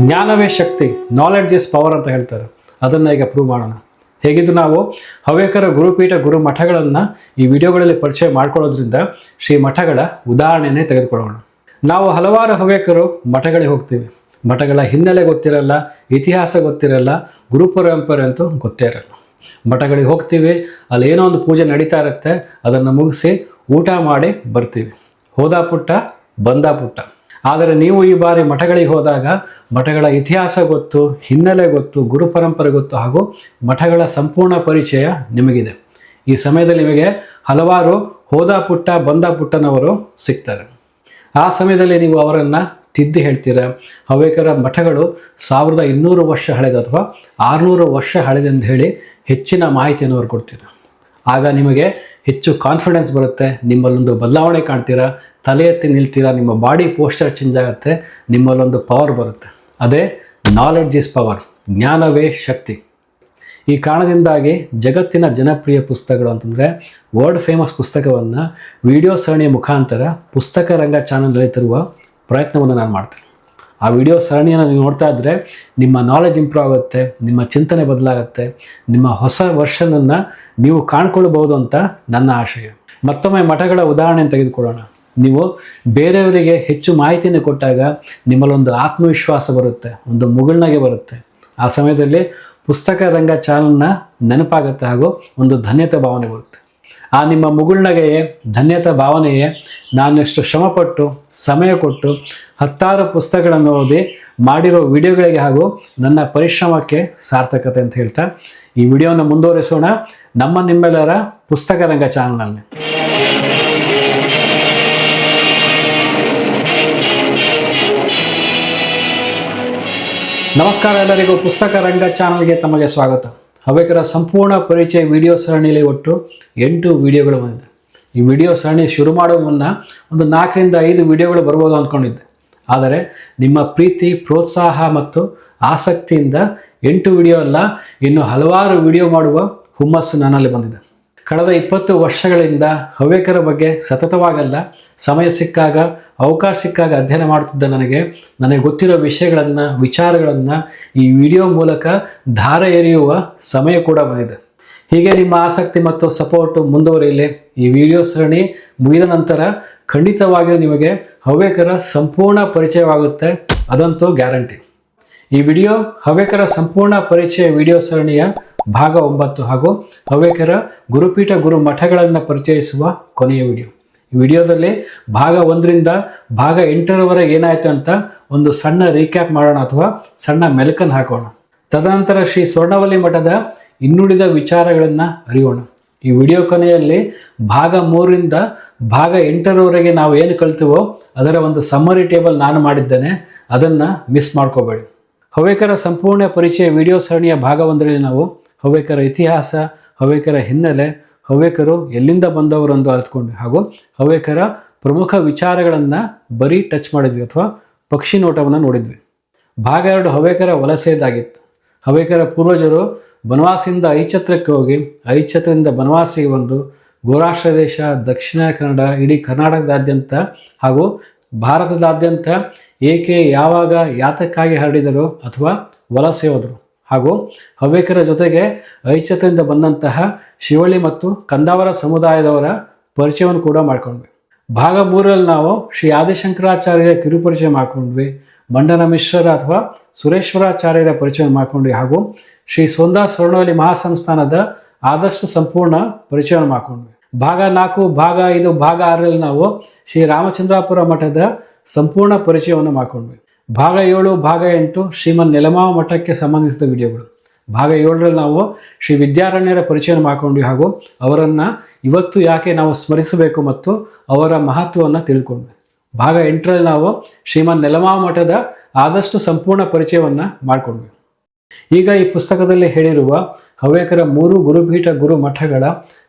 ಜ್ಞಾನವೇ ಶಕ್ತಿ knowledge is power ಅಂತ ಹೇಳ್ತಾರೆ. ಅದನ್ನು ಈಗ ಪ್ರೂವ್ ಮಾಡೋಣ. ಹೇಗಿದ್ದು ನಾವು ಹವ್ಯಕರ ಗುರುಪೀಠ ಗುರು ಮಠಗಳನ್ನು ಈ ವಿಡಿಯೋಗಳಲ್ಲಿ ಪರಿಚಯ ಮಾಡ್ಕೊಳ್ಳೋದ್ರಿಂದ ಶ್ರೀ ಮಠಗಳ ಉದಾಹರಣೆನೇ ತೆಗೆದುಕೊಳ್ಳೋಣ. ನಾವು ಹಲವಾರು ಹವ್ಯಕರು ಮಠಗಳಿಗೆ ಹೋಗ್ತೀವಿ. ಮಠಗಳ ಹಿನ್ನೆಲೆ ಗೊತ್ತಿರಲ್ಲ, ಇತಿಹಾಸ ಗೊತ್ತಿರಲ್ಲ, ಗುರು ಪರಂಪರೆ ಅಂತೂ ಗೊತ್ತೇ ಇರಲ್ಲ ಮಠಗಳಿಗೆ ಹೋಗ್ತೀವಿ, ಅಲ್ಲಿ ಏನೋ ಒಂದು ಪೂಜೆ ನಡೀತಾ ಇರುತ್ತೆ, ಅದನ್ನು ಮುಗಿಸಿ ಊಟ ಮಾಡಿ ಬರ್ತೀವಿ. ಹೋದ ಪುಟ್ಟ, ಬಂದ ಪುಟ್ಟ. ಆದರೆ ನೀವು ಈ ಬಾರಿ ಮಠಗಳಿಗೆ ಹೋದಾಗ ಮಠಗಳ ಇತಿಹಾಸ ಗೊತ್ತು, ಹಿನ್ನೆಲೆ ಗೊತ್ತು, ಗುರು ಪರಂಪರೆ ಗೊತ್ತು ಹಾಗೂ ಮಠಗಳ ಸಂಪೂರ್ಣ ಪರಿಚಯ ನಿಮಗಿದೆ. ಈ ಸಮಯದಲ್ಲಿ ನಿಮಗೆ ಹಲವಾರು ಹೋದ ಪುಟ್ಟ, ಬಂದ ಪುಟ್ಟನವರು ಸಿಗ್ತಾರೆ. ಆ ಸಮಯದಲ್ಲಿ ನೀವು ಅವರನ್ನು ತಿದ್ದಿ ಹೇಳ್ತೀರ? ಹವ್ಯಕರ ಮಠಗಳು ಸಾವಿರದ ಇನ್ನೂರು ವರ್ಷ ಹಳೆದು ಅಥವಾ ಆರುನೂರು ವರ್ಷ ಹಳೆದೆಂದು ಹೇಳಿ ಹೆಚ್ಚಿನ ಮಾಹಿತಿಯನ್ನು ಅವರು ಕೊಡ್ತೀರ? ಆಗ ನಿಮಗೆ ಹೆಚ್ಚು ಕಾನ್ಫಿಡೆನ್ಸ್ ಬರುತ್ತೆ. ನಿಮ್ಮಲ್ಲೊಂದು ಬದಲಾವಣೆ ಕಾಣ್ತೀರಾ? ತಲೆ ಎತ್ತಿ ನಿಲ್ತೀರಾ? ನಿಮ್ಮ ಬಾಡಿ ಪೋಸ್ಚರ್ ಚೇಂಜ್ ಆಗುತ್ತೆ. ನಿಮ್ಮಲ್ಲೊಂದು ಪವರ್ ಬರುತ್ತೆ. ಅದೇ ನಾಲೆಡ್ಜ್ ಇಸ್ ಪವರ್ ಜ್ಞಾನವೇ ಶಕ್ತಿ. ಈ ಕಾರಣದಿಂದಾಗಿ ಜಗತ್ತಿನ ಜನಪ್ರಿಯ ಪುಸ್ತಕಗಳು ಅಂತಂದರೆ ವರ್ಲ್ಡ್ ಫೇಮಸ್ ಪುಸ್ತಕವನ್ನು ವಿಡಿಯೋ ಸರಣಿಯ ಮುಖಾಂತರ ಪುಸ್ತಕ ರಂಗ ಚಾನಲಲ್ಲಿ ತರುವ ಪ್ರಯತ್ನವನ್ನು ನಾನು ಮಾಡ್ತೇನೆ. ಆ ವಿಡಿಯೋ ಸರಣಿಯನ್ನು ನೀವು ನೋಡ್ತಾ ಇದ್ದರೆ ನಿಮ್ಮ ನಾಲೆಜ್ ಇಂಪ್ರೂವ್ ಆಗುತ್ತೆ, ನಿಮ್ಮ ಚಿಂತನೆ ಬದಲಾಗುತ್ತೆ, ನಿಮ್ಮ ಹೊಸ ವರ್ಷನನ್ನು ನೀವು ಕಾಣ್ಕೊಳ್ಬಹುದು ಅಂತ ನನ್ನ ಆಶಯ. ಮತ್ತೊಮ್ಮೆ ಮಠಗಳ ಉದಾಹರಣೆ ತೆಗೆದುಕೊಳ್ಳೋಣ. ನೀವು ಬೇರೆಯವರಿಗೆ ಹೆಚ್ಚು ಮಾಹಿತಿಯನ್ನು ಕೊಟ್ಟಾಗ ನಿಮ್ಮಲ್ಲೊಂದು ಆತ್ಮವಿಶ್ವಾಸ ಬರುತ್ತೆ, ಒಂದು ಮುಗುಳ್ನಗೆ ಬರುತ್ತೆ. ಆ ಸಮಯದಲ್ಲಿ ಪುಸ್ತಕ ರಂಗ ಚಾನಲ್ನ ನೆನಪಾಗುತ್ತೆ ಹಾಗೂ ಒಂದು ಧನ್ಯತೆ ಭಾವನೆ ಬರುತ್ತೆ. ಆ ನಿಮ್ಮ ಮುಗುಳ್ನಗೆಯೇ, ಧನ್ಯತಾ ಭಾವನೆಯೇ ನಾನೆಷ್ಟು ಶ್ರಮಪಟ್ಟು, ಸಮಯ ಕೊಟ್ಟು ಹತ್ತಾರು ಪುಸ್ತಕಗಳನ್ನು ಓದಿ ಮಾಡಿರೋ ವಿಡಿಯೋಗಳಿಗೆ ಹಾಗೂ ನನ್ನ ಪರಿಶ್ರಮಕ್ಕೆ ಸಾರ್ಥಕತೆ ಅಂತ ಹೇಳ್ತಾ ಈ ವಿಡಿಯೋನ ಮುಂದುವರಿಸೋಣ. ನಮ್ಮ ನಿಮ್ಮೆಲ್ಲರ ಪುಸ್ತಕ ರಂಗ ಚಾನಲ್ನಲ್ಲಿ. ನಮಸ್ಕಾರ ಎಲ್ಲರಿಗೂ. ಪುಸ್ತಕ ರಂಗ ಚಾನಲ್ಗೆ ತಮಗೆ ಸ್ವಾಗತ. ಹವ್ಯಕರ ಸಂಪೂರ್ಣ ಪರಿಚಯ ವಿಡಿಯೋ ಸರಣಿಯಲ್ಲಿ ಒಟ್ಟು ಎಂಟು ವಿಡಿಯೋಗಳು ಬಂದಿದೆ. ಈ ವಿಡಿಯೋ ಸರಣಿ ಶುರು ಮಾಡುವ ಮುನ್ನ ಒಂದು ನಾಲ್ಕರಿಂದ ಐದು ವಿಡಿಯೋಗಳು ಬರ್ಬೋದು ಅಂದ್ಕೊಂಡಿದ್ದೆ. ಆದರೆ ನಿಮ್ಮ ಪ್ರೀತಿ, ಪ್ರೋತ್ಸಾಹ ಮತ್ತು ಆಸಕ್ತಿಯಿಂದ ಎಂಟು ವಿಡಿಯೋ ಅಲ್ಲ, ಇನ್ನು ಹಲವಾರು ವಿಡಿಯೋ ಮಾಡುವ ಹುಮ್ಮಸ್ಸು ನನ್ನಲ್ಲಿ ಬಂದಿದೆ. ಕಳೆದ ಇಪ್ಪತ್ತು ವರ್ಷಗಳಿಂದ ಹವ್ಯಕರ ಬಗ್ಗೆ ಸತತವಾಗಲ್ಲ, ಸಮಯ ಸಿಕ್ಕಾಗ, ಅವಕಾಶ ಸಿಕ್ಕಾಗ ಅಧ್ಯಯನ ಮಾಡುತ್ತಿದ್ದ ನನಗೆ ನನಗೆ ಗೊತ್ತಿರೋ ವಿಷಯಗಳನ್ನು, ವಿಚಾರಗಳನ್ನು ಈ ವಿಡಿಯೋ ಮೂಲಕ ಧಾರೆ ಎರೆಯುವ ಸಮಯ ಕೂಡ ಬಂದಿದೆ. ಹೀಗೆ ನಿಮ್ಮ ಆಸಕ್ತಿ ಮತ್ತು ಸಪೋರ್ಟು ಮುಂದುವರಿಯಲಿ. ಈ ವಿಡಿಯೋ ಸರಣಿ ಮುಗಿದ ನಂತರ ಖಂಡಿತವಾಗಿಯೂ ನಿಮಗೆ ಹವ್ಯಕರ ಸಂಪೂರ್ಣ ಪರಿಚಯವಾಗುತ್ತೆ. ಅದಂತೂ ಗ್ಯಾರಂಟಿ ಈ ವಿಡಿಯೋ ಹವ್ಯಕರ ಸಂಪೂರ್ಣ ಪರಿಚಯ ವಿಡಿಯೋ ಸರಣಿಯ ಭಾಗ ಒಂಬತ್ತು ಹಾಗೂ ಹವ್ಯಕರ ಗುರುಪೀಠ ಗುರು ಮಠಗಳನ್ನು ಪರಿಚಯಿಸುವ ಕೊನೆಯ ವಿಡಿಯೋ. ಈ ವಿಡಿಯೋದಲ್ಲಿ ಭಾಗ ಒಂದರಿಂದ ಭಾಗ ಎಂಟರವರೆಗೆ ಏನಾಯಿತು ಅಂತ ಒಂದು ಸಣ್ಣ ರೀಕ್ಯಾಪ್ ಮಾಡೋಣ ಅಥವಾ ಸಣ್ಣ ಮೆಲುಕನ್ನು ಹಾಕೋಣ. ತದನಂತರ ಶ್ರೀ ಸ್ವರ್ಣವಲ್ಲಿ ಮಠದ ಇನ್ನುಳಿದ ವಿಚಾರಗಳನ್ನು ಅರಿಯೋಣ. ಈ ವಿಡಿಯೋ ಕೊನೆಯಲ್ಲಿ ಭಾಗ ಮೂರರಿಂದ ಭಾಗ ಎಂಟರವರೆಗೆ ನಾವು ಏನು ಕಲ್ತೀವೋ ಅದರ ಒಂದು ಸಮ್ಮರಿ ಟೇಬಲ್ ನಾನು ಮಾಡಿದ್ದೇನೆ. ಅದನ್ನು ಮಿಸ್ ಮಾಡ್ಕೋಬೇಡಿ. ಹವ್ಯಕರ ಸಂಪೂರ್ಣ ಪರಿಚಯ ವಿಡಿಯೋ ಸರಣಿಯ ಭಾಗವೊಂದರಲ್ಲಿ ನಾವು ಹವ್ಯಕರ ಇತಿಹಾಸ, ಹವ್ಯಕರ ಹಿನ್ನೆಲೆ, ಹವ್ಯಕರು ಎಲ್ಲಿಂದ ಬಂದವರು ಎಂದು ಅರ್ಥಕೊಂಡ್ವಿ ಹಾಗೂ ಹವ್ಯಕರ ಪ್ರಮುಖ ವಿಚಾರಗಳನ್ನು ಬರೀ ಟಚ್ ಮಾಡಿದ್ವಿ ಅಥವಾ ಪಕ್ಷಿ ನೋಟವನ್ನು ನೋಡಿದ್ವಿ. ಭಾಗ ಎರಡು ಹವ್ಯಕರ ವಲಸೆಯದಾಗಿತ್ತು ಹವ್ಯಕರ ಪೂರ್ವಜರು ಬನವಾಸಿಯಿಂದ ಐಚತ್ರಕ್ಕೆ ಹೋಗಿ ಐಚತ್ರದಿಂದ ಬನವಾಸಿಗೆ ಬಂದು ಗೋರಾಷ್ಟ್ರ ದೇಶ, ದಕ್ಷಿಣ ಕನ್ನಡ, ಇಡೀ ಕರ್ನಾಟಕದಾದ್ಯಂತ ಹಾಗೂ ಭಾರತದಾದ್ಯಂತ ಏಕೆ ಯಾವಾಗ ಯಾತಕ್ಕಾಗಿ ಹರಡಿದರು ಅಥವಾ ವಲಸೆ ಹೋದರು? ಹಾಗೂ ಹವ್ಯಕರ ಜೊತೆಗೆ ಐಚ್ಛತೆಯಿಂದ ಬಂದಂತಹ ಶಿವಳ್ಳಿ ಮತ್ತು ಕಂದಾವರ ಸಮುದಾಯದವರ ಪರಿಚಯವನ್ನು ಕೂಡ ಮಾಡ್ಕೊಂಡ್ವಿ. ಭಾಗ ಮೂರರಲ್ಲಿ ನಾವು ಶ್ರೀ ಆದಿಶಂಕರಾಚಾರ್ಯರ ಕಿರುಪರಿಚಯ ಮಾಡಿಕೊಂಡ್ವಿ ಮಂಡನ ಮಿಶ್ರರ ಅಥವಾ ಸುರೇಶ್ವರಾಚಾರ್ಯರ ಪರಿಚಯ ಮಾಡಿಕೊಂಡ್ವಿ, ಹಾಗೂ ಶ್ರೀ ಸೋಂದಾ ಸ್ವರ್ಣವಲ್ಲಿ ಮಹಾಸಂಸ್ಥಾನದ ಆದಷ್ಟು ಸಂಪೂರ್ಣ ಪರಿಚಯ ಮಾಡ್ಕೊಂಡ್ವಿ. ಭಾಗ ನಾಲ್ಕು, ಭಾಗ ಐದು, ಭಾಗ ಆರರಲ್ಲಿ ನಾವು ಶ್ರೀ ರಾಮಚಂದ್ರಾಪುರ ಮಠದ ಸಂಪೂರ್ಣ ಪರಿಚಯವನ್ನು ಮಾಡ್ಕೊಂಡ್ವಿ. ಭಾಗ ಏಳು, ಭಾಗ ಎಂಟು ಶ್ರೀಮನ್ ನೆಲಮಾವ ಮಠಕ್ಕೆ ಸಂಬಂಧಿಸಿದ ವಿಡಿಯೋಗಳು. ಭಾಗ ಏಳರಲ್ಲಿ ನಾವು ಶ್ರೀ ವಿದ್ಯಾರಣ್ಯರ ಪರಿಚಯವನ್ನು ಮಾಡ್ಕೊಂಡ್ವಿ ಹಾಗೂ ಅವರನ್ನು ಇವತ್ತು ಯಾಕೆ ನಾವು ಸ್ಮರಿಸಬೇಕು ಮತ್ತು ಅವರ ಮಹತ್ವವನ್ನು ತಿಳ್ಕೊಂಡ್ವಿ ಭಾಗ ಎಂಟರಲ್ಲಿ ನಾವು ಶ್ರೀಮನ್ ನೆಲಮಾವ ಮಠದ ಆದಷ್ಟು ಸಂಪೂರ್ಣ ಪರಿಚಯವನ್ನು ಮಾಡಿಕೊಂಡ್ವಿ. ಈಗ ಈ ಪುಸ್ತಕದಲ್ಲಿ ಹೇಳಿರುವ ಹವ್ಯಕರ ಮೂರು ಗುರುಪೀಠ ಗುರು ಮಠಗಳ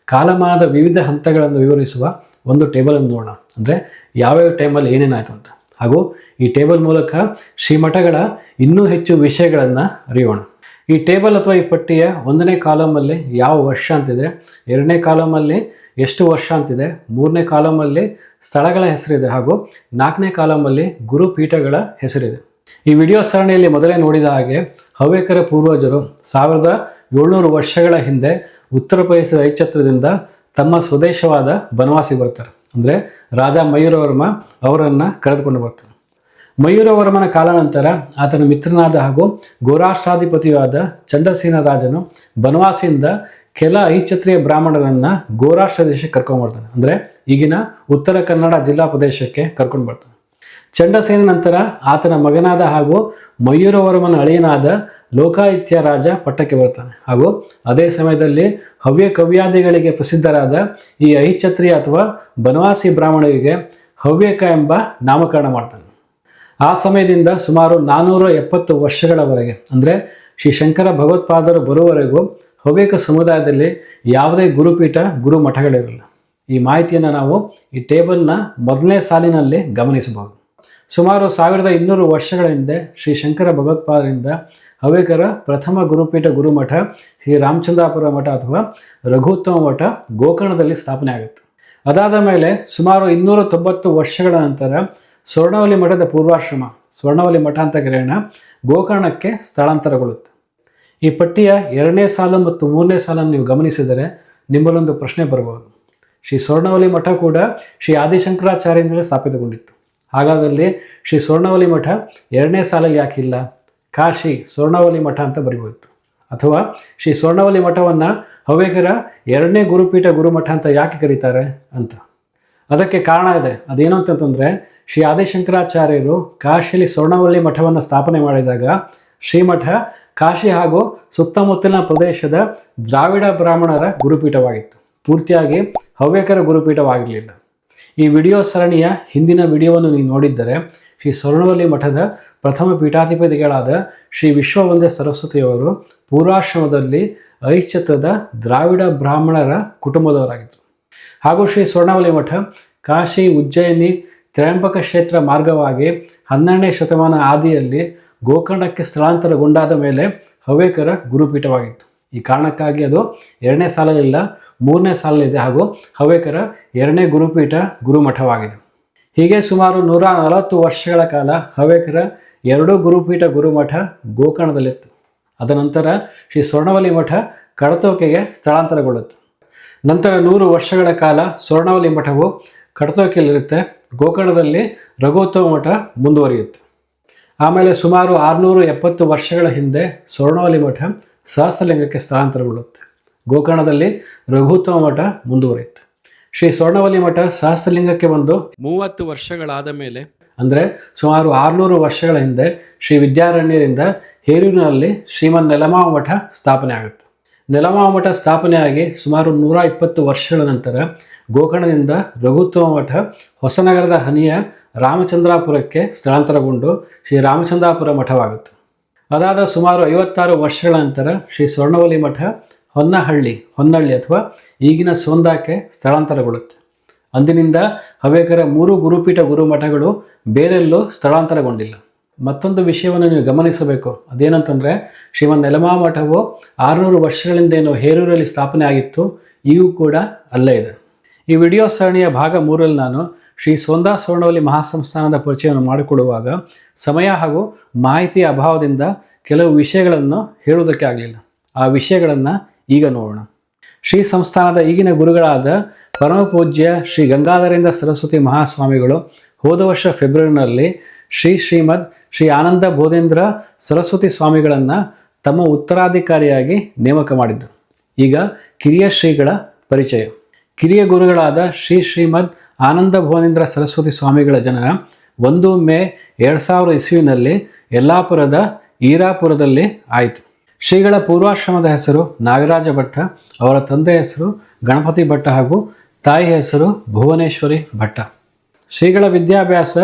ಕಾಲಮಾನದ ವಿವಿಧ ಹಂತಗಳನ್ನು ವಿವರಿಸುವ ಒಂದು ಟೇಬಲನ್ನು ನೋಡೋಣ. ಅಂದರೆ ಯಾವ್ಯಾವ ಟೈಮಲ್ಲಿ ಏನೇನಾಯಿತು ಅಂತ. ಹಾಗೂ ಈ ಟೇಬಲ್ ಮೂಲಕ ಶ್ರೀಮಠಗಳ ಇನ್ನೂ ಹೆಚ್ಚು ವಿಷಯಗಳನ್ನು ಅರಿಯೋಣ. ಈ ಟೇಬಲ್ ಅಥವಾ ಈ ಪಟ್ಟಿಯ ಒಂದನೇ ಕಾಲಮಲ್ಲಿ ಯಾವ ವರ್ಷ ಅಂತಿದೆ, ಎರಡನೇ ಕಾಲಮಲ್ಲಿ ಎಷ್ಟು ವರ್ಷ ಅಂತಿದೆ, ಮೂರನೇ ಕಾಲಮಲ್ಲಿ ಸ್ಥಳಗಳ ಹೆಸರಿದೆ, ಹಾಗೂ ನಾಲ್ಕನೇ ಕಾಲಮಲ್ಲಿ ಗುರುಪೀಠಗಳ ಹೆಸರಿದೆ. ಈ ವಿಡಿಯೋ ಸರಣಿಯಲ್ಲಿ ಮೊದಲೇ ನೋಡಿದ ಹಾಗೆ ಹವ್ಯಕರ ಪೂರ್ವಜರು ಸಾವಿರದ ಏಳ್ನೂರು ವರ್ಷಗಳ ಹಿಂದೆ ಉತ್ತರ ಪ್ರದೇಶದ ಐಚ್ಛತ್ರದಿಂದ ತಮ್ಮ ಸ್ವದೇಶವಾದ ಬನವಾಸಿ ಬರ್ತಾರೆ. ಅಂದರೆ ರಾಜ ಮಯೂರವರ್ಮ ಅವರನ್ನು ಕರೆದುಕೊಂಡು ಬರ್ತಾರೆ. ಮಯೂರವರ್ಮನ ಕಾಲಾನಂತರ ಆತನ ಮಿತ್ರನಾದ ಹಾಗೂ ಗೋರಾಷ್ಟ್ರಾಧಿಪತಿಯಾದ ಚಂಡಸೇನ ರಾಜನು ಬನವಾಸಿಯಿಂದ ಕೆಲ ಐಚ್ಛತ್ರೀಯ ಬ್ರಾಹ್ಮಣರನ್ನು ಗೋರಾಷ್ಟ್ರ ದೇಶಕ್ಕೆ ಕರ್ಕೊಂಡು ಬರ್ತಾನೆ ಅಂದರೆ ಈಗಿನ ಉತ್ತರ ಕನ್ನಡ ಜಿಲ್ಲಾ ಪ್ರದೇಶಕ್ಕೆ ಕರ್ಕೊಂಡು ಬರ್ತಾನೆ ಚಂಡಸೇನ ನಂತರ ಆತನ ಮಗನಾದ ಹಾಗೂ ಮಯೂರವರ್ಮನ ಅಳಿಯನಾದ ಲೋಕಾಯಿತ್ಯ ರಾಜ ಪಟ್ಟಕ್ಕೆ ಬರ್ತಾನೆ ಹಾಗೂ ಅದೇ ಸಮಯದಲ್ಲಿ ಹವ್ಯ ಕವ್ಯಾದಿಗಳಿಗೆ ಪ್ರಸಿದ್ಧರಾದ ಈ ಅಹಿಛತ್ರಿ ಅಥವಾ ಬನವಾಸಿ ಬ್ರಾಹ್ಮಣರಿಗೆ ಹವ್ಯಕ ಎಂಬ ನಾಮಕರಣ ಮಾಡ್ತಾನೆ. ಆ ಸಮಯದಿಂದ ಸುಮಾರು ನಾನ್ನೂರ ಎಪ್ಪತ್ತು ವರ್ಷಗಳವರೆಗೆ, ಅಂದರೆ ಶ್ರೀ ಶಂಕರ ಭಗವತ್ಪಾದರು ಬರುವವರೆಗೂ ಹವ್ಯಕ ಸಮುದಾಯದಲ್ಲಿ ಯಾವುದೇ ಗುರುಪೀಠ ಗುರು ಮಠಗಳಿರಲಿಲ್ಲ ಈ ಮಾಹಿತಿಯನ್ನು ನಾವು ಈ ಟೇಬಲ್ನ ಮೊದಲನೇ ಸಾಲಿನಲ್ಲಿ ಗಮನಿಸಬಹುದು. ಸುಮಾರು ಸಾವಿರದ ಇನ್ನೂರು ವರ್ಷಗಳ ಹಿಂದೆ ಶ್ರೀ ಶಂಕರ ಭಗವತ್ಪಾದರಿಂದ ಹವ್ಯಕರ ಪ್ರಥಮ ಗುರುಪೀಠ ಗುರುಮಠ, ಶ್ರೀ ರಾಮಚಂದ್ರಾಪುರ ಮಠ ಅಥವಾ ರಘುತ್ತಮ ಮಠ ಗೋಕರ್ಣದಲ್ಲಿ ಸ್ಥಾಪನೆ ಆಗುತ್ತೆ. ಅದಾದ ಮೇಲೆ ಸುಮಾರು ಇನ್ನೂರ ತೊಂಬತ್ತು ವರ್ಷಗಳ ನಂತರ ಸ್ವರ್ಣವಲಿ ಮಠದ ಪೂರ್ವಾಶ್ರಮ ಸ್ವರ್ಣವಲಿ ಮಠ ಅಂತ ಕರೆಯೋಣ, ಗೋಕರ್ಣಕ್ಕೆ ಸ್ಥಳಾಂತರಗೊಳ್ಳುತ್ತೆ. ಈ ಪಟ್ಟಿಯ ಎರಡನೇ ಸಾಲ ಮತ್ತು ಮೂರನೇ ಸಾಲನ್ನು ನೀವು ಗಮನಿಸಿದರೆ ನಿಮ್ಮಲ್ಲೊಂದು ಪ್ರಶ್ನೆ ಬರಬಹುದು. ಶ್ರೀ ಸ್ವರ್ಣವಲಿ ಮಠ ಕೂಡ ಶ್ರೀ ಆದಿಶಂಕರಾಚಾರ್ಯರಿಂದಲೇ ಸ್ಥಾಪಿತಗೊಂಡಿತ್ತು. ಹಾಗಾದಲ್ಲಿ ಶ್ರೀ ಸ್ವರ್ಣವಲಿ ಮಠ ಎರಡನೇ ಸಾಲಲ್ಲಿ ಯಾಕಿಲ್ಲ ಕಾಶಿ ಸ್ವರ್ಣವಲಿ ಮಠ ಅಂತ ಬರಿಬೋಯಿತು ಅಥವಾ ಶ್ರೀ ಸ್ವರ್ಣವಲಿ ಮಠವನ್ನು ಹವ್ಯಕರ ಎರಡನೇ ಗುರುಪೀಠ ಗುರುಮಠ ಅಂತ ಯಾಕೆ ಕರೀತಾರೆ ಅಂತ. ಅದಕ್ಕೆ ಕಾರಣ ಇದೆ. ಅದೇನು ಅಂತಂತಂದರೆ ಶ್ರೀ ಆದಿಶಂಕರಾಚಾರ್ಯರು ಕಾಶಿಯಲ್ಲಿ ಸ್ವರ್ಣವಲ್ಲಿ ಮಠವನ್ನು ಸ್ಥಾಪನೆ ಮಾಡಿದಾಗ ಶ್ರೀಮಠ ಕಾಶಿ ಹಾಗೂ ಸುತ್ತಮುತ್ತಲಿನ ಪ್ರದೇಶದ ದ್ರಾವಿಡ ಬ್ರಾಹ್ಮಣರ ಗುರುಪೀಠವಾಗಿತ್ತು. ಪೂರ್ತಿಯಾಗಿ ಹವ್ಯಕರ ಗುರುಪೀಠವಾಗಿರಲಿಲ್ಲ. ಈ ವಿಡಿಯೋ ಸರಣಿಯ ಹಿಂದಿನ ವಿಡಿಯೋವನ್ನು ನೀವು ನೋಡಿದ್ದರೆ ಶ್ರೀ ಸ್ವರ್ಣವಲ್ಲಿ ಮಠದ ಪ್ರಥಮ ಪೀಠಾಧಿಪತಿಗಳಾದ ಶ್ರೀ ವಿಶ್ವವಂದ್ಯ ಸರಸ್ವತಿಯವರು ಪೂರ್ವಾಶ್ರಮದಲ್ಲಿ ಐಚ್ಛತ್ರದ ದ್ರಾವಿಡ ಬ್ರಾಹ್ಮಣರ ಕುಟುಂಬದವರಾಗಿದ್ದರು. ಹಾಗೂ ಶ್ರೀ ಸ್ವರ್ಣವಲಿ ಮಠ ಕಾಶಿ ಉಜ್ಜಯಿನಿ ತ್ರಯಂಬಕ ಕ್ಷೇತ್ರ ಮಾರ್ಗವಾಗಿ ಹನ್ನೆರಡನೇ ಶತಮಾನ ಆದಿಯಲ್ಲಿ ಗೋಕರ್ಣಕ್ಕೆ ಸ್ಥಳಾಂತರಗೊಂಡಾದ ಮೇಲೆ ಹವ್ಯಕರ ಗುರುಪೀಠವಾಗಿತ್ತು. ಈ ಕಾರಣಕ್ಕಾಗಿ ಅದು ಎರಡನೇ ಸಾಲಲಿಲ್ಲ. ಮೂರನೇ ಸಾಲಲ್ಲಿದೆ ಹಾಗೂ ಹವ್ಯಕರ ಎರಡನೇ ಗುರುಪೀಠ ಗುರುಮಠವಾಗಿದೆ. ಹೀಗೆ ಸುಮಾರು ನೂರ ನಲವತ್ತು ವರ್ಷಗಳ ಕಾಲ ಹವ್ಯಕರ ಎರಡೂ ಗುರುಪೀಠ ಗುರುಮಠ ಗೋಕರ್ಣದಲ್ಲಿತ್ತು. ಅದನಂತರ ಶ್ರೀ ಸ್ವರ್ಣವಲಿ ಮಠ ಕಡತೋಕೆಗೆ ಸ್ಥಳಾಂತರಗೊಳ್ಳುತ್ತೆ. ನಂತರ ನೂರು ವರ್ಷಗಳ ಕಾಲ ಸ್ವರ್ಣವಲಿ ಮಠವು ಕಡತೋಕೆಯಲ್ಲಿರುತ್ತೆ. ಗೋಕರ್ಣದಲ್ಲಿ ರಘೋತ್ತಮ ಮಠ ಮುಂದುವರಿಯುತ್ತೆ. ಆಮೇಲೆ ಸುಮಾರು ಆರುನೂರು ಎಪ್ಪತ್ತು ವರ್ಷಗಳ ಹಿಂದೆ ಸ್ವರ್ಣವಲಿ ಮಠ ಸಹಸ್ರಲಿಂಗಕ್ಕೆ ಸ್ಥಳಾಂತರಗೊಳ್ಳುತ್ತೆ. ಗೋಕರ್ಣದಲ್ಲಿ ರಘುತ್ವ ಮಠ ಮುಂದುವರಿಯುತ್ತೆ. ಶ್ರೀ ಸ್ವರ್ಣವಲ್ಲಿ ಮಠ ಸಹಸ್ರಲಿಂಗಕ್ಕೆ ಬಂದು ಮೂವತ್ತು ವರ್ಷಗಳಾದ ಮೇಲೆ ಅಂದರೆ ಸುಮಾರು ಆರುನೂರು ವರ್ಷಗಳ ಹಿಂದೆ ಶ್ರೀ ವಿದ್ಯಾರಣ್ಯರಿಂದ ಹೇರೂರಿನಲ್ಲಿ ಶ್ರೀಮನ್ ನೆಲಮಾವ ಮಠ ಸ್ಥಾಪನೆ ಆಗುತ್ತೆ. ನೆಲಮಾವ ಮಠ ಸ್ಥಾಪನೆಯಾಗಿ ಸುಮಾರು ನೂರ ಇಪ್ಪತ್ತು ವರ್ಷಗಳ ನಂತರ ಗೋಕರ್ಣದಿಂದ ರಘುತ್ವ ಮಠ ಹೊಸನಗರದ ಹನಿಯ ರಾಮಚಂದ್ರಾಪುರಕ್ಕೆ ಸ್ಥಳಾಂತರಗೊಂಡು ಶ್ರೀ ರಾಮಚಂದ್ರಾಪುರ ಮಠವಾಗುತ್ತೆ. ಅದಾದ ಸುಮಾರು ಐವತ್ತಾರು ವರ್ಷಗಳ ನಂತರ ಶ್ರೀ ಸ್ವರ್ಣವಲಿ ಮಠ ಹೊನ್ನಹಳ್ಳಿ, ಹೊನ್ನಳ್ಳಿ ಅಥವಾ ಈಗಿನ ಸೋಂದಾಕ್ಕೆ ಸ್ಥಳಾಂತರಗೊಳ್ಳುತ್ತೆ. ಅಂದಿನಿಂದ ಹವೇಕರ ಮೂರು ಗುರುಪೀಠ ಗುರುಮಠಗಳು ಬೇರೆಲ್ಲೂ ಸ್ಥಳಾಂತರಗೊಂಡಿಲ್ಲ. ಮತ್ತೊಂದು ವಿಷಯವನ್ನು ನೀವು ಗಮನಿಸಬೇಕು. ಅದೇನಂತಂದರೆ, ಶ್ರೀಮನ್ ನೆಲಮಾ ಮಠವು ಆರುನೂರು ವರ್ಷಗಳಿಂದ ಏನು ಹೇರೂರಲ್ಲಿ ಸ್ಥಾಪನೆ ಆಗಿತ್ತು. ಈಗೂ ಕೂಡ ಅಲ್ಲೇ ಇದೆ. ಈ ವಿಡಿಯೋ ಸರಣಿಯ ಭಾಗ ಮೂರಲ್ಲಿ ನಾನು ಶ್ರೀ ಸೋಂದಾ ಸ್ವರ್ಣವಲಿ ಮಹಾಸಂಸ್ಥಾನದ ಪರಿಚಯವನ್ನು ಮಾಡಿಕೊಡುವಾಗ ಸಮಯ ಹಾಗೂ ಮಾಹಿತಿಯ ಅಭಾವದಿಂದ ಕೆಲವು ವಿಷಯಗಳನ್ನು ಹೇಳುವುದಕ್ಕೆ ಆಗಲಿಲ್ಲ. ಆ ವಿಷಯಗಳನ್ನು ಈಗ ನೋಡೋಣ. ಶ್ರೀ ಸಂಸ್ಥಾನದ ಈಗಿನ ಗುರುಗಳಾದ ಪರಮಪೂಜ್ಯ ಶ್ರೀ ಗಂಗಾಧರೇಂದ್ರ ಸರಸ್ವತಿ ಮಹಾಸ್ವಾಮಿಗಳು ಹೋದ ವರ್ಷ ಫೆಬ್ರವರಿನಲ್ಲಿ ಶ್ರೀ ಶ್ರೀಮದ್ ಶ್ರೀ ಆನಂದ ಬೋಧೇಂದ್ರ ಸರಸ್ವತಿ ಸ್ವಾಮಿಗಳನ್ನು ತಮ್ಮ ಉತ್ತರಾಧಿಕಾರಿಯಾಗಿ ನೇಮಕ ಮಾಡಿದ್ದು ಈಗ ಕಿರಿಯ ಶ್ರೀಗಳ ಪರಿಚಯ. ಕಿರಿಯ ಗುರುಗಳಾದ ಶ್ರೀ ಶ್ರೀಮದ್ ಆನಂದ ಭುವನೇಂದ್ರ ಸರಸ್ವತಿ ಸ್ವಾಮಿಗಳ ಜನನ ಒಂದು ಮೇ ಎರಡು ಸಾವಿರ ಇಸ್ವಿನಲ್ಲಿ ಯಲ್ಲಾಪುರದ ಈರಾಪುರದಲ್ಲಿ ಆಯಿತು. ಶ್ರೀಗಳ ಪೂರ್ವಾಶ್ರಮದ ಹೆಸರು ನಾಗರಾಜ ಭಟ್ಟ, ಅವರ ತಂದೆ ಹೆಸರು ಗಣಪತಿ ಭಟ್ಟ ಹಾಗೂ ತಾಯಿ ಹೆಸರು ಭುವನೇಶ್ವರಿ ಭಟ್ಟ. ಶ್ರೀಗಳ ವಿದ್ಯಾಭ್ಯಾಸ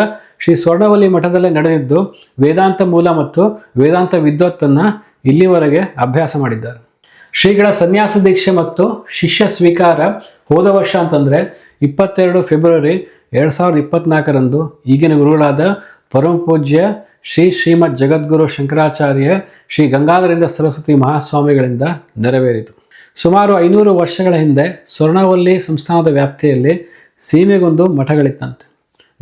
ಶ್ರೀ ಸ್ವರ್ಣವಲ್ಲಿ ಮಠದಲ್ಲೇ ನಡೆದಿದ್ದು ವೇದಾಂತ ಮೂಲ ಮತ್ತು ವೇದಾಂತ ವಿದ್ವತ್ತನ್ನು ಇಲ್ಲಿವರೆಗೆ ಅಭ್ಯಾಸ ಮಾಡಿದ್ದಾರೆ. ಶ್ರೀಗಳ ಸನ್ಯಾಸ ದೀಕ್ಷೆ ಮತ್ತು ಶಿಷ್ಯ ಸ್ವೀಕಾರ ಹೋದ ವರ್ಷ ಅಂತಂದರೆ ಇಪ್ಪತ್ತೆರಡು ಫೆಬ್ರವರಿ ಎರಡು ಸಾವಿರದ ಇಪ್ಪತ್ನಾಲ್ಕರಂದು ಈಗಿನ ಗುರುಗಳಾದ ಪರಮ ಪೂಜ್ಯ ಶ್ರೀ ಶ್ರೀಮದ್ ಜಗದ್ಗುರು ಶಂಕರಾಚಾರ್ಯ ಶ್ರೀ ಗಂಗಾಧರಿಂದ ಸರಸ್ವತಿ ಮಹಾಸ್ವಾಮಿಗಳಿಂದ ನೆರವೇರಿತು. ಸುಮಾರು ಐನೂರು ವರ್ಷಗಳ ಹಿಂದೆ ಸ್ವರ್ಣವಲ್ಲಿ ಸಂಸ್ಥಾನದ ವ್ಯಾಪ್ತಿಯಲ್ಲಿ ಸೀಮೆಗೊಂದು ಮಠಗಳಿತ್ತಂತೆ.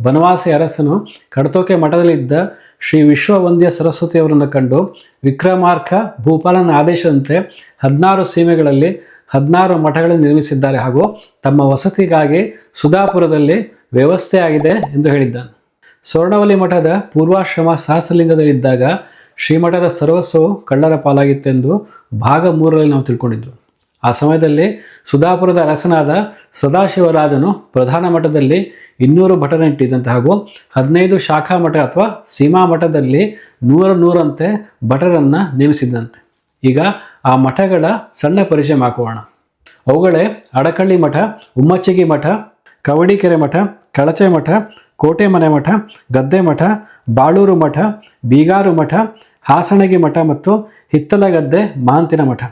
ಬನವಾಸಿ ಅರಸನು ಕಡತೋಕೆ ಮಠದಲ್ಲಿದ್ದ ಶ್ರೀ ವಿಶ್ವವಂದ್ಯ ಸರಸ್ವತಿಯವರನ್ನು ಕಂಡು ವಿಕ್ರಮಾರ್ಕ ಭೂಪಾಲನ ಆದೇಶದಂತೆ ಹದಿನಾರು ಸೀಮೆಗಳಲ್ಲಿ ಹದಿನಾರು ಮಠಗಳನ್ನು ನಿರ್ಮಿಸಿದ್ದಾರೆ ಹಾಗೂ ತಮ್ಮ ವಸತಿಗಾಗಿ ಸುಧಾಪುರದಲ್ಲಿ ವ್ಯವಸ್ಥೆ ಆಗಿದೆ ಎಂದು ಹೇಳಿದ್ದಾನೆ. ಸ್ವರ್ಣವಲಿ ಮಠದ ಪೂರ್ವಾಶ್ರಮ ಸಹಸ್ರಲಿಂಗದಲ್ಲಿದ್ದಾಗ ಶ್ರೀಮಠದ ಸರ್ವಸ್ವವು ಕಳ್ಳರ ಪಾಲಾಗಿತ್ತೆಂದು ಭಾಗ ಮೂರರಲ್ಲಿ ನಾವು ತಿಳ್ಕೊಂಡಿದ್ದು ಆ ಸಮಯದಲ್ಲಿ ಸುಧಾಪುರದ ಅರಸನಾದ ಸದಾಶಿವರಾಜನು ಪ್ರಧಾನ ಮಠದಲ್ಲಿ ಇನ್ನೂರು ಭಟರನ್ನಿಟ್ಟಿದ್ದಂತೆ ಹಾಗೂ ಹದಿನೈದು ಶಾಖಾ ಮಠ ಅಥವಾ ಸೀಮಾ ಮಠದಲ್ಲಿ ನೂರ ನೂರಂತೆ ಭಟರನ್ನು ನೇಮಿಸಿದ್ದಂತೆ. ಈಗ ಆ ಮಠಗಳ ಸಣ್ಣ ಪರಿಚಯ ಹಾಕೋಣ ಅವುಗಳೇ ಅಡಕಳ್ಳಿ ಮಠ, ಉಮ್ಮಚ್ಚಿಗಿ ಮಠ, ಕವಡಿಕೆರೆ ಮಠ, ಕಳಚೆ ಮಠ ಕೋಟೆ ಮನೆ ಮಠ, ಗದ್ದೆ ಮಠ, ಬಾಳೂರು ಮಠ, ಬೀಗಾರು ಮಠ, ಹಾಸಣಗಿ ಮಠ ಮತ್ತು ಹಿತ್ತಲಗದ್ದೆ ಮಾಂತಿನ ಮಠ.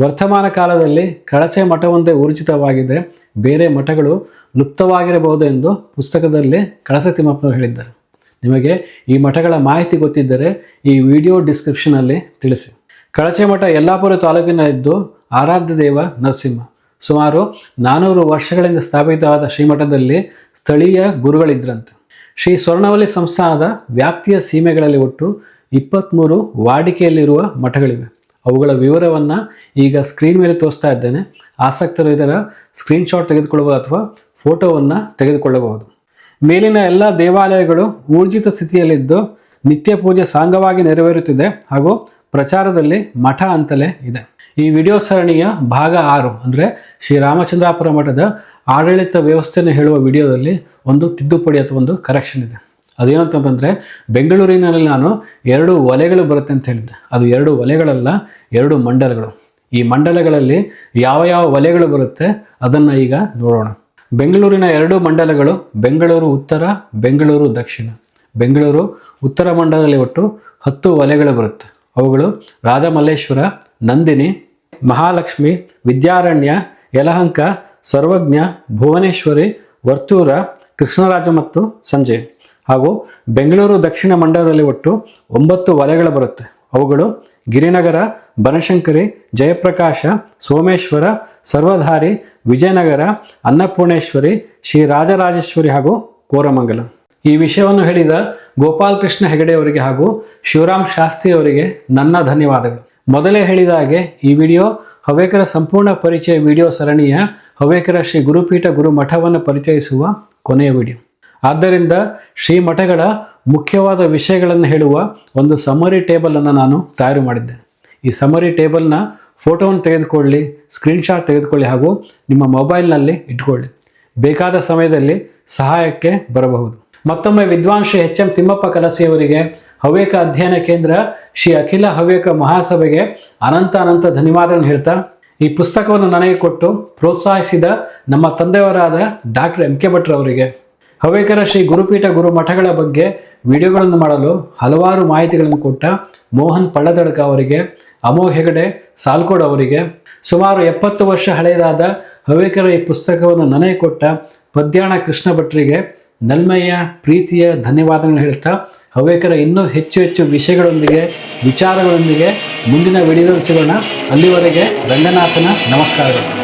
ವರ್ತಮಾನ ಕಾಲದಲ್ಲಿ ಕಳಚೆ ಮಠವೊಂದೇ ಊರ್ಜಿತವಾಗಿದೆ. ಬೇರೆ ಮಠಗಳು ಲುಪ್ತವಾಗಿರಬಹುದು ಎಂದು ಪುಸ್ತಕದಲ್ಲಿ ಕಳಸ ತಿಮ್ಮಪ್ಪನವರು ಹೇಳಿದ್ದಾರೆ. ನಿಮಗೆ ಈ ಮಠಗಳ ಮಾಹಿತಿ ಗೊತ್ತಿದ್ದರೆ ಈ ವಿಡಿಯೋ ಡಿಸ್ಕ್ರಿಪ್ಷನಲ್ಲಿ ತಿಳಿಸಿ. ಕಳಚೆ ಮಠ ಯಲ್ಲಾಪುರ ತಾಲೂಕಿನಲ್ಲಿದ್ದು ಆರಾಧ್ಯ ದೇವ ನರಸಿಂಹ. ಸುಮಾರು ನಾನೂರು ವರ್ಷಗಳಿಂದ ಸ್ಥಾಪಿತವಾದ ಶ್ರೀಮಠದಲ್ಲಿ ಸ್ಥಳೀಯ ಗುರುಗಳಿದ್ರಂತೆ. ಶ್ರೀ ಸ್ವರ್ಣವಲ್ಲಿ ಸಂಸ್ಥಾನದ ವ್ಯಾಪ್ತಿಯ ಸೀಮೆಗಳಲ್ಲಿ ಒಟ್ಟು ಇಪ್ಪತ್ತ್ಮೂರು ವಾಡಿಕೆಯಲ್ಲಿರುವ ಮಠಗಳಿವೆ. ಅವುಗಳ ವಿವರವನ್ನು ಈಗ ಸ್ಕ್ರೀನ್ ಮೇಲೆ ತೋರಿಸ್ತಾ ಇದ್ದೇನೆ. ಆಸಕ್ತರು ಇದರ ಸ್ಕ್ರೀನ್ಶಾಟ್ ತೆಗೆದುಕೊಳ್ಳಬಹುದು ಅಥವಾ ಫೋಟೋವನ್ನು ತೆಗೆದುಕೊಳ್ಳಬಹುದು. ಮೇಲಿನ ಎಲ್ಲ ದೇವಾಲಯಗಳು ಊರ್ಜಿತ ಸ್ಥಿತಿಯಲ್ಲಿದ್ದು ನಿತ್ಯ ಪೂಜೆ ಸಾಂಗವಾಗಿ ನೆರವೇರುತ್ತಿದೆ ಹಾಗೂ ಪ್ರಚಾರದಲ್ಲಿ ಮಠ ಅಂತಲೇ ಇದೆ. ಈ ವಿಡಿಯೋ ಸರಣಿಯ ಭಾಗ ಆರು, ಅಂದರೆ ಶ್ರೀರಾಮಚಂದ್ರಾಪುರ ಮಠದ ಆಡಳಿತ ವ್ಯವಸ್ಥೆಯನ್ನು ಹೇಳುವ ವಿಡಿಯೋದಲ್ಲಿ ಒಂದು ತಿದ್ದುಪಡಿ ಅಥವಾ ಒಂದು ಕರೆಕ್ಷನ್ ಇದೆ. ಅದೇನಂತಂದರೆ ಬೆಂಗಳೂರಿನಲ್ಲಿ ನಾನು ಎರಡು ವಲಯಗಳು ಬರುತ್ತೆ ಅಂತ ಹೇಳಿದ್ದೆ. ಅದು ಎರಡು ವಲಯಗಳಲ್ಲ ಎರಡು ಮಂಡಲಗಳು. ಈ ಮಂಡಲಗಳಲ್ಲಿ ಯಾವ ಯಾವ ವಲಯಗಳು ಬರುತ್ತೆ, ಅದನ್ನು ಈಗ ನೋಡೋಣ. ಬೆಂಗಳೂರಿನ ಎರಡು ಮಂಡಲಗಳು, ಬೆಂಗಳೂರು ಉತ್ತರ, ಬೆಂಗಳೂರು ದಕ್ಷಿಣ. ಬೆಂಗಳೂರು ಉತ್ತರ ಮಂಡಲದಲ್ಲಿ ಒಟ್ಟು ಹತ್ತು ವಲಯಗಳು ಬರುತ್ತೆ. ಅವುಗಳು ರಾಜಮಲ್ಲೇಶ್ವರ ನಂದಿನಿ, ಮಹಾಲಕ್ಷ್ಮಿ, ವಿದ್ಯಾರಣ್ಯ, ಯಲಹಂಕ, ಸರ್ವಜ್ಞ, ಭುವನೇಶ್ವರಿ, ವರ್ತೂರ, ಕೃಷ್ಣರಾಜ ಮತ್ತು ಸಂಜಯ್ ಹಾಗೂ ಬೆಂಗಳೂರು ದಕ್ಷಿಣ ಮಂಡಲದಲ್ಲಿ ಒಟ್ಟು ಒಂಬತ್ತು ವಲಯಗಳು ಬರುತ್ತೆ. ಅವುಗಳು ಗಿರಿನಗರ, ಬನಶಂಕರಿ, ಜಯಪ್ರಕಾಶ, ಸೋಮೇಶ್ವರ, ಸರ್ವಧಾರಿ, ವಿಜಯನಗರ, ಅನ್ನಪೂರ್ಣೇಶ್ವರಿ, ಶ್ರೀ ರಾಜರಾಜೇಶ್ವರಿ ಹಾಗೂ ಕೋರಮಂಗಲ. ಈ ವಿಷಯವನ್ನು ಹೇಳಿದ ಗೋಪಾಲ್ ಕೃಷ್ಣ ಹೆಗಡೆ ಅವರಿಗೆ ಹಾಗೂ ಶಿವರಾಮ್ ಶಾಸ್ತ್ರಿ ಅವರಿಗೆ ನನ್ನ ಧನ್ಯವಾದಗಳು. ಮೊದಲೇ ಹೇಳಿದ ಹಾಗೆ ಈ ವಿಡಿಯೋ ಹವೇಕರ ಸಂಪೂರ್ಣ ಪರಿಚಯ ವಿಡಿಯೋ ಸರಣಿಯ ಹವೇಕರ ಶ್ರೀ ಗುರುಪೀಠ ಗುರು ಮಠವನ್ನು ಪರಿಚಯಿಸುವ ಕೊನೆಯ ವಿಡಿಯೋ. ಆದ್ದರಿಂದ ಶ್ರೀ ಮಠಗಳ ಮುಖ್ಯವಾದ ವಿಷಯಗಳನ್ನು ಹೇಳುವ ಒಂದು ಸಮರಿ ಟೇಬಲನ್ನು ನಾನು ತಯಾರು ಮಾಡಿದ್ದೆ. ಈ ಸಮರಿ ಟೇಬಲ್ನ ಫೋಟೋವನ್ನು ತೆಗೆದುಕೊಳ್ಳಿ ಸ್ಕ್ರೀನ್ಶಾಟ್ ತೆಗೆದುಕೊಳ್ಳಿ ಹಾಗೂ ನಿಮ್ಮ ಮೊಬೈಲ್ನಲ್ಲಿ ಇಟ್ಕೊಳ್ಳಿ. ಬೇಕಾದ ಸಮಯದಲ್ಲಿ ಸಹಾಯಕ್ಕೆ ಬರಬಹುದು. ಮತ್ತೊಮ್ಮೆ ವಿದ್ವಾನ್ ಶ್ರೀ ಎಚ್ ಎಂ ತಿಮ್ಮಪ್ಪ ಕಲಸಿಯವರಿಗೆ ಹವ್ಯಕ ಅಧ್ಯಯನ ಕೇಂದ್ರ ಶ್ರೀ ಅಖಿಲ ಹವ್ಯಕ ಮಹಾಸಭೆಗೆ ಅನಂತ ಅನಂತ ಧನ್ಯವಾದಗಳನ್ನು ಹೇಳ್ತಾ, ಈ ಪುಸ್ತಕವನ್ನು ನನಗೆ ಕೊಟ್ಟು ಪ್ರೋತ್ಸಾಹಿಸಿದ ನಮ್ಮ ತಂದೆಯವರಾದ ಡಾಕ್ಟರ್ ಎಂ ಕೆ ಭಟ್ರವರಿಗೆ ಹವ್ಯಕರ ಶ್ರೀ ಗುರುಪೀಠ ಗುರು ಮಠಗಳ ಬಗ್ಗೆ ವಿಡಿಯೋಗಳನ್ನು ಮಾಡಲು ಹಲವಾರು ಮಾಹಿತಿಗಳನ್ನು ಕೊಟ್ಟ ಮೋಹನ್ ಪಳ್ಳದಡ್ಕ ಅವರಿಗೆ, ಅಮೋಘ್ ಹೆಗಡೆ ಸಾಲ್ಕೋಡ್ ಅವರಿಗೆ, ಸುಮಾರು ಎಪ್ಪತ್ತು ವರ್ಷ ಹಳೆಯದಾದ ಹವ್ಯಕರ ಈ ಪುಸ್ತಕವನ್ನು ನನಗೆ ಕೊಟ್ಟ ಪದ್ಯಾಣ ಕೃಷ್ಣ ಭಟ್ರಿಗೆ ನಲ್ಮೆಯ ಪ್ರೀತಿಯ ಧನ್ಯವಾದಗಳನ್ನು ಹೇಳ್ತಾ, ಹವ್ಯಕರ ಇನ್ನೂ ಹೆಚ್ಚು ಹೆಚ್ಚು ವಿಷಯಗಳೊಂದಿಗೆ, ವಿಚಾರಗಳೊಂದಿಗೆ ಮುಂದಿನ ವಿಡಿಯೋದಲ್ಲಿ ಸಿಗೋಣ. ಅಲ್ಲಿವರೆಗೆ ರಂಗನಾಥನ ನಮಸ್ಕಾರಗಳು.